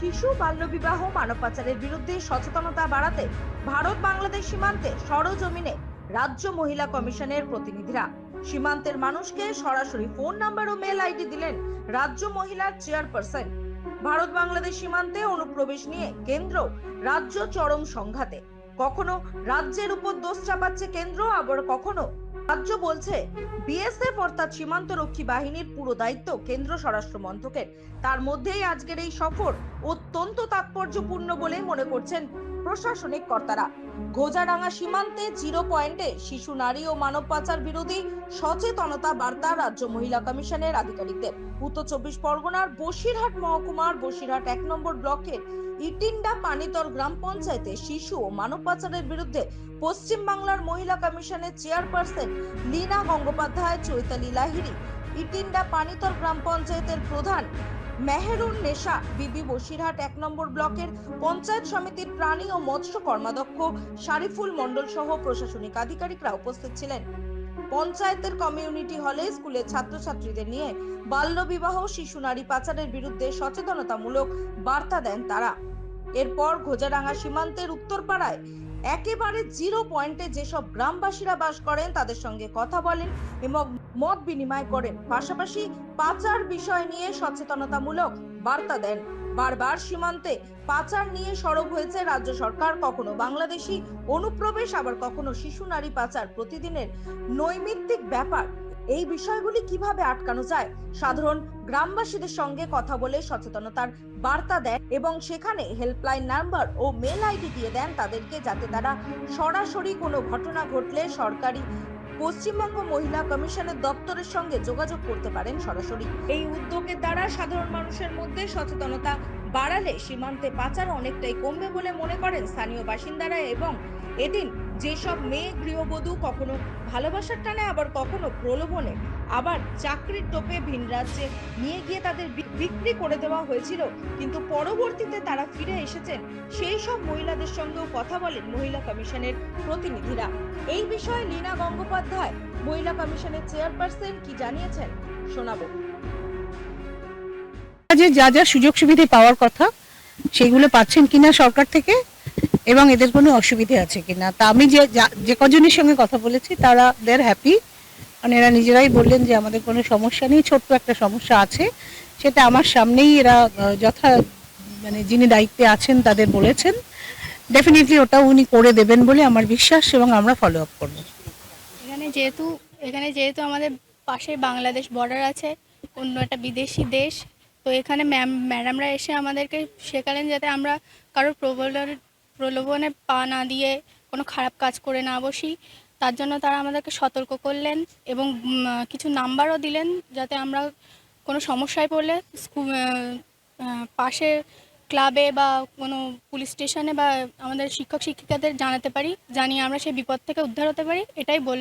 শিশু বাল্যবিবাহ মানব পাচারের বিরুদ্ধে সচেতনতা বাড়াতে ভারত বাংলাদেশ সীমান্তে সরজমিনে রাজ্য মহিলা কমিশনের প্রতিনিধিরা। সীমান্তের মানুষকে সরাসরি ফোন নাম্বার ও মেল আইডি দিলেন রাজ্য মহিলার চেয়ারপারসন। ভারত বাংলাদেশ সীমান্তে অনুপ্রবেশ নিয়ে কেন্দ্র, রাজ্য চরম সংঘাতে। কখনো রাজ্যের উপর দোষ চাপাচ্ছে কেন্দ্র, আবার কখনো রাজ্য বলছে, বিএসএফ অর্থাৎ সীমান্ত রক্ষী বাহিনীর পুরো দায়িত্ব কেন্দ্র স্বরাষ্ট্র মন্ত্রকের। তার মধ্যেই আজকের এই সফর অত্যন্ত তাৎপর্যপূর্ণ বলে মনে করছেন প্রশাসনিক কর্তারা। গোজাডাঙ্গা সীমান্তে জিরো পয়েন্টে শিশু, নারী ও মানব পাচার বিরোধী সচেতনতা বার্তা রাজ্য মহিলা কমিশনের আধিকারিকদের। উত্তর চব্বিশ পরগনার বসিরহাট মহকুমার বসিরহাট এক নম্বর ব্লকের ইটিন্ডা পানিতর গ্রাম পঞ্চায়েতে শিশু ও মানব পাচারের বিরুদ্ধে পশ্চিম বাংলার মহিলা কমিশনের চেয়ারপারসন লীনা গঙ্গোপাধ্যায়, চৈতালি লাহিড়ী, ইটিন্ডা পানিতর গ্রাম পঞ্চায়েতের প্রধান মেহেরুন নেশা, বিবি বসিরহাট এক নম্বর ব্লকের পঞ্চায়েত সমিতির প্রাণী ও মৎস্য কর্মাধ্যক্ষ শারিফুল মণ্ডল সহ প্রশাসনিক আধিকারিকরা উপস্থিত ছিলেন। পঞ্চায়েতের কমিউনিটি হলে স্কুলের ছাত্রছাত্রীদের নিয়ে বাল্যবিবাহ শিশু নারী পাচারের বিরুদ্ধে সচেতনতামূলক বার্তা দেন তারা। এরপর ঘোজাডাঙ্গা সীমান্তের উত্তরপাড়ায় একেবারে জিরো পয়েন্টে যেসব গ্রামবাসীরা বাস করেন, তাদের সঙ্গে কথা বলেন এবং মত বিনিময় করেন। পাশাপাশি পাচার বিষয় নিয়ে সচেতনতামূলক বার্তা দেন। বারবার সীমান্তে পাচার নিয়ে সরব হয়েছে রাজ্য সরকার। কখনো বাংলাদেশি অনুপ্রবেশ, আবার কখনো শিশু নারী পাচার। প্রতিদিনের নৈমিত্তিক ব্যাপার। এই বিষয়গুলি কীভাবে আটকানো যায়? সাধারণ গ্রামবাসীদের সঙ্গে কথা বলে সচেতনতার বার্তা দেন এবং সেখানে হেল্পলাইন নাম্বার ও মেল আইডি দিয়ে দেন তাদেরকে, যাতে তারা সরাসরি কোনো ঘটনা ঘটলে সরকারি পশ্চিমবঙ্গ মহিলা কমিশনের দপ্তরের সঙ্গে যোগাযোগ করতে পারেন সরাসরি। এই উদ্যোগের দ্বারা সাধারণ মানুষের মধ্যে সচেতনতা বাড়ালে সীমান্তে পাচার অনেকটাই কমবে বলে মনে করেন স্থানীয় বাসিন্দারা এবং এদিন যেসব মেয়ে গৃহবধূ কখনো ভালোবাসার টানে, আবার কখনো প্রলোভনে, আবার চাকরির টোপে ভিন রাজ্যে নিয়ে গিয়ে তাদের বিক্রি করে দেওয়া হয়েছিল। কিন্তু পরবর্তীতে তারা ফিরে এসেছেন। সেই সব মহিলাদের সঙ্গেও কথা বলেন মহিলা কমিশনের প্রতিনিধিরা। এই বিষয়ে লীনা গঙ্গোপাধ্যায়, মহিলা কমিশনের চেয়ারপারসন, কি জানিয়েছেন? শোনাবো। যে যা যা সুযোগ সুবিধে পাওয়ার কথা, সেগুলো পাচ্ছেন কিনা সরকার থেকে এবং এদের কোনো অসুবিধে আছে কিনা। তা আমি যে যা- কজনের সঙ্গে কথা বলেছি, তারা দের হ্যাপি মানে এরা নিজেরাই বললেন যে আমাদের কোনো সমস্যা নেই, ছোট্ট একটা সমস্যা আছে। সেটা আমার সামনেই এরা যথা মানে যিনি দায়িত্বে আছেন, তাদের বলেছেন। ডেফিনেটলি ওটা উনি করে দেবেন বলে আমার বিশ্বাস এবং আমরা ফলো আপ করব। এখানে যেহেতু এখানে যেহেতু আমাদের পাশে বাংলাদেশ বর্ডার আছে, অন্য একটা বিদেশি দেশ, তো এখানে ম্যাম ম্যাডামরা এসে আমাদেরকে শেখালেন যাতে আমরা কারোর প্রবলন প্রলোভনে পা না দিয়ে কোনো খারাপ কাজ করে না বসি। তার জন্য তারা আমাদেরকে সতর্ক করলেন এবং কিছু নাম্বারও দিলেন যাতে আমরা কোনো সমস্যায় পড়লে পাশে ক্লাবে বা কোনো পুলিশ স্টেশনে বা আমাদের শিক্ষক শিক্ষিকাদের জানাতে পারি, জানিয়ে আমরা সেই বিপদ থেকে উদ্ধার হতে পারি, এটাই বল